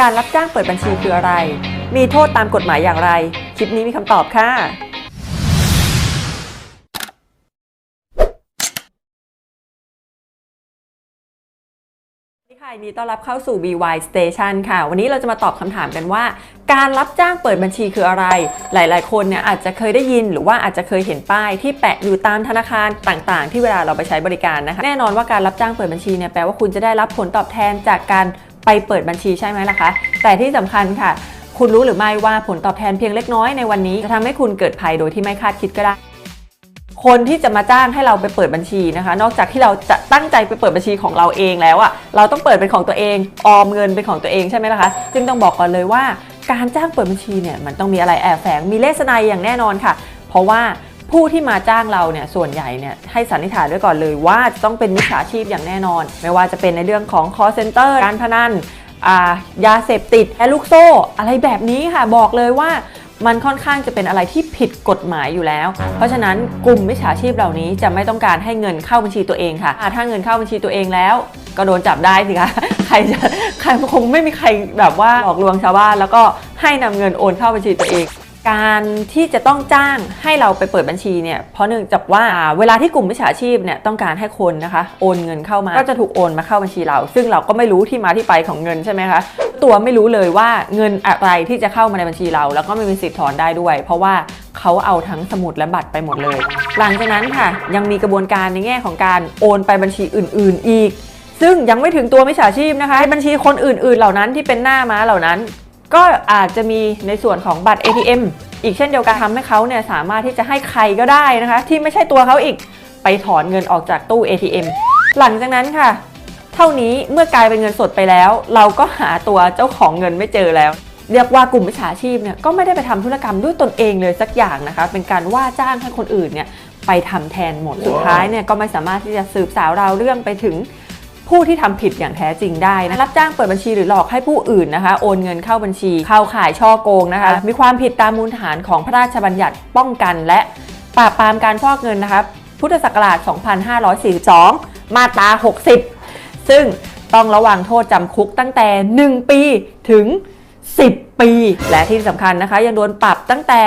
การรับจ้างเปิดบัญชีคืออะไร มีโทษตามกฎหมายอย่างไร คลิปนี้มีคำตอบค่ะ ค่ะมีต้อนรับเข้าสู่ BY Station ค่ะ วันนี้เราจะมาตอบคำถามกันว่า การรับจ้างเปิดบัญชีคืออะไร หลาย ๆ คนเนี่ยอาจจะเคยได้ยินหรือว่าอาจจะเคยเห็นป้ายที่แปะอยู่ตามธนาคารต่าง ๆ ที่เวลาเราไปใช้บริการนะคะ แน่นอนว่าการรับจ้างเปิดบัญชีเนี่ยแปลว่าคุณจะได้รับผลตอบแทนจากการ ไปเปิดบัญชีใช่ไหมล่ะคะ แต่ที่สำคัญค่ะ คุณรู้หรือไม่ว่าผลตอบแทนเพียงเล็กน้อยในวันนี้จะทำให้คุณเกิดภัยโดยที่ไม่คาดคิดก็ได้ คนที่จะมาจ้างให้เราไปเปิดบัญชีนะคะ นอกจากที่เราจะตั้งใจไปเปิดบัญชีของเราเองแล้วอะเราต้องเปิดเป็นของตัวเองออมเงินเป็นของตัวเองใช่ไหมล่ะคะซึ่งต้องบอกก่อนเลยว่าการจ้างเปิดบัญชีเนี่ยมันต้องมีอะไรแอบแฝงมีเลสไนอย่างแน่นอนค่ะ เพราะว่า ผู้ที่มาจ้างเราเนี่ยส่วนใหญ่เนี่ยให้สันนิษฐานไว้ก่อนเลยว่าจะต้องเป็นมิจฉาชีพอย่างแน่นอน ไม่ว่าจะเป็นในเรื่องของ call center การพนันยาเสพติดและลูกโซ่อะไรแบบนี้ค่ะบอกเลยว่ามันค่อนข้างจะเป็นอะไรที่ผิดกฎหมายอยู่แล้ว เพราะฉะนั้นกลุ่มมิจฉาชีพเหล่านี้จะไม่ต้องการให้เงินเข้าบัญชีตัวเองค่ะ ถ้าเงินเข้าบัญชีตัวเองแล้ว ก็โดนจับได้สิคะใครจะใครคงไม่มีใครแบบว่าหลอกลวงชาวบ้านแล้วก็ให้นำเงินโอนเข้าบัญชีตัวเอง การที่จะต้องจ้างให้เราไปเปิดบัญชีเนี่ยเพราะเนื่องจากว่าเวลาที่กลุ่มมิจฉาชีพเนี่ยต้องการให้คนนะคะโอนเงินเข้ามา ก็จะถูกโอนมาเข้าบัญชีเรา ซึ่งเราก็ไม่รู้ที่มาที่ไปของเงินใช่ไหมคะตัวไม่รู้เลยว่าเงินอะไรที่จะเข้ามาในบัญชีเรา แล้วก็ไม่มีสิทธิ์ถอนได้ด้วย เพราะว่าเขาเอาทั้งสมุดและบัตรไปหมดเลย หลังจากนั้นค่ะยังมีกระบวนการในแง่ของการโอนไปบัญชีอื่น ๆ อีก ซึ่งยังไม่ถึงตัวมิจฉาชีพนะคะบัญชีคนอื่น ๆ เหล่านั้นที่เป็นหน้าม้าเหล่านั้น ก็อาจจะมีในส่วนของบัตร ATM อีกเช่นเดียวกันทำให้เขาเนี่ยสามารถที่จะให้ใครก็ได้นะคะ ที่ไม่ใช่ตัวเขาอีกไปถอนเงินออกจากตู้ ATM หลังจากนั้นค่ะ เท่านี้เมื่อกลายเป็นเงินสดไปแล้ว เราก็หาตัวเจ้าของเงินไม่เจอแล้ว เรียกว่ากลุ่มมิจฉาชีพเนี่ยก็ไม่ได้ไปทำธุรกรรมด้วยตนเองเลยสักอย่างนะคะ เป็นการว่าจ้างให้คนอื่นเนี่ยไปทำแทนหมดสุดท้ายเนี่ยก็ไม่สามารถที่จะสืบสาวราวเรื่องไปถึง ผู้ที่ทำผิดอย่างแท้จริงได้นะรับจ้างเปิดบัญชีหรือหลอกให้ผู้อื่นนะคะโอนเงินเข้าบัญชีเข้าข่ายช่อโกงนะคะ มีความผิดตามมูลฐานของพระราชบัญญัติป้องกัน และปราบปรามการฟอกเงินนะคะพุทธศักราช 2542 มาตรา 60 ซึ่งต้องระวังโทษจำคุกตั้งแต่ 1 ปีถึง 10 ปี และที่สำคัญนะคะ ยังโดนปรับตั้งแต่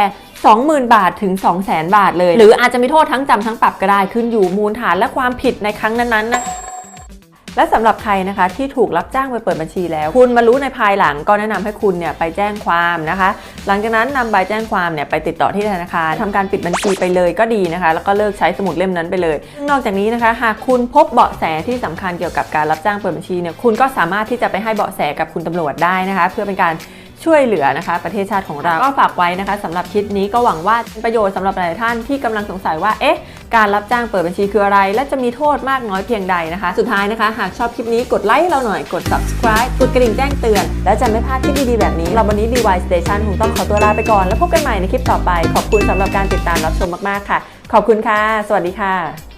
20,000 บาทถึง 200,000 บาทเลย หรืออาจจะมีโทษทั้งจำทั้งปรับก็ได้ขึ้นอยู่มูลฐานและความผิดในครั้งนั้นๆนะ และสำหรับใครนะคะที่ถูกรับจ้างไปเปิดบัญชีแล้ว คุณมารู้ในภายหลังก็แนะนำให้คุณเนี่ยไปแจ้งความนะคะ หลังจากนั้นนำใบแจ้งความเนี่ยไปติดต่อที่ธนาคารทำการปิดบัญชีไปเลยก็ดีนะคะ แล้วก็เลิกใช้สมุดเล่มนั้นไปเลย นอกจากนี้นะคะ หากคุณพบเบาะแสที่สำคัญเกี่ยวกับการรับจ้างเปิดบัญชีเนี่ยคุณก็สามารถที่จะไปให้เบาะแสกับคุณตำรวจได้นะคะ เพื่อเป็นการ ช่วยเหลือนะคะ ประเทศชาติของเราก็ฝากไว้นะคะสำหรับคลิปนี้ก็หวังว่าเป็นประโยชน์สำหรับหลายท่านที่กำลังสงสัยว่าเอ๊ะการรับจ้างเปิดบัญชีคืออะไร และจะมีโทษมากน้อยเพียงใดนะคะ สุดท้ายนะคะ หากชอบคลิปนี้กดไลค์ให้เราหน่อยกด subscribe กดกระดิ่งแจ้งเตือน และจะไม่พลาดคลิปดีๆแบบนี้เราวันนี้ DY Station คงต้องขอตัวลาไปก่อน แล้วพบกันใหม่ในคลิปต่อไป ขอบคุณสำหรับการติดตามรับชมมากๆค่ะ ขอบคุณค่ะ สวัสดีค่ะ